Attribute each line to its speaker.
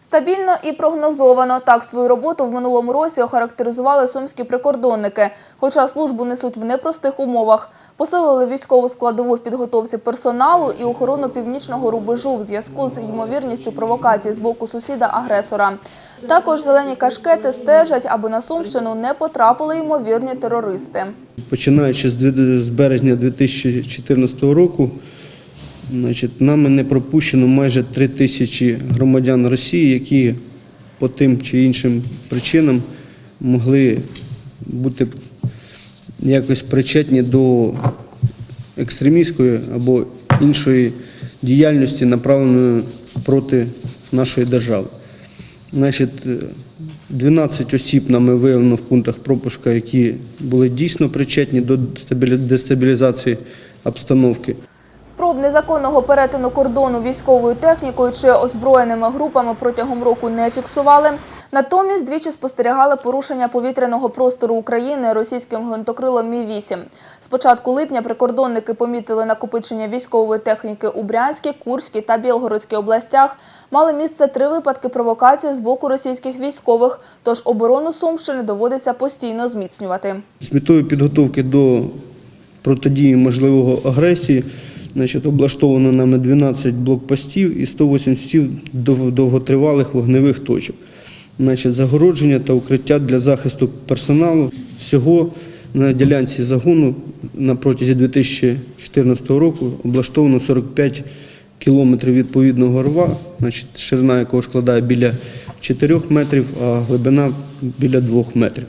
Speaker 1: Стабільно і прогнозовано так свою роботу в минулому році охарактеризували сумські прикордонники. Хоча службу несуть в непростих умовах. Посилили військову складову в підготовці персоналу і охорону північного рубежу в зв'язку з ймовірністю провокації з боку сусіда-агресора. Також зелені кашкети стежать, аби на Сумщину не потрапили ймовірні терористи.
Speaker 2: Починаючи з березня 2014 року, значить, нами не пропущено майже 3 тисячі громадян Росії, які по тим чи іншим причинам могли бути якось причетні до екстремістської або іншої діяльності, направленої проти нашої держави. Значить, е, 12 осіб нами виявлено в пунктах пропуска, які були дійсно причетні до дестабілізації обстановки.
Speaker 1: Спроб незаконного перетину кордону військовою технікою чи озброєними групами протягом року не фіксували. Натомість двічі спостерігали порушення повітряного простору України російським гвинтокрилом Мі-8. З початку липня прикордонники помітили накопичення військової техніки у Брянській, Курській та Білгородській областях. Мали місце три випадки провокації з боку російських військових, тож оборону Сумщини доводиться постійно зміцнювати.
Speaker 2: З метою підготовки до протидії можливого агресії значить, облаштовано нами 12 блокпостів і 187 дов- довготривалих вогневих точок. Значить, загородження та укриття для захисту персоналу. Всього на ділянці загону на протязі 2014 року облаштовано 45 кілометрів відповідного рва, значить, ширина якого складає біля 4 метрів, а глибина біля 2 метрів.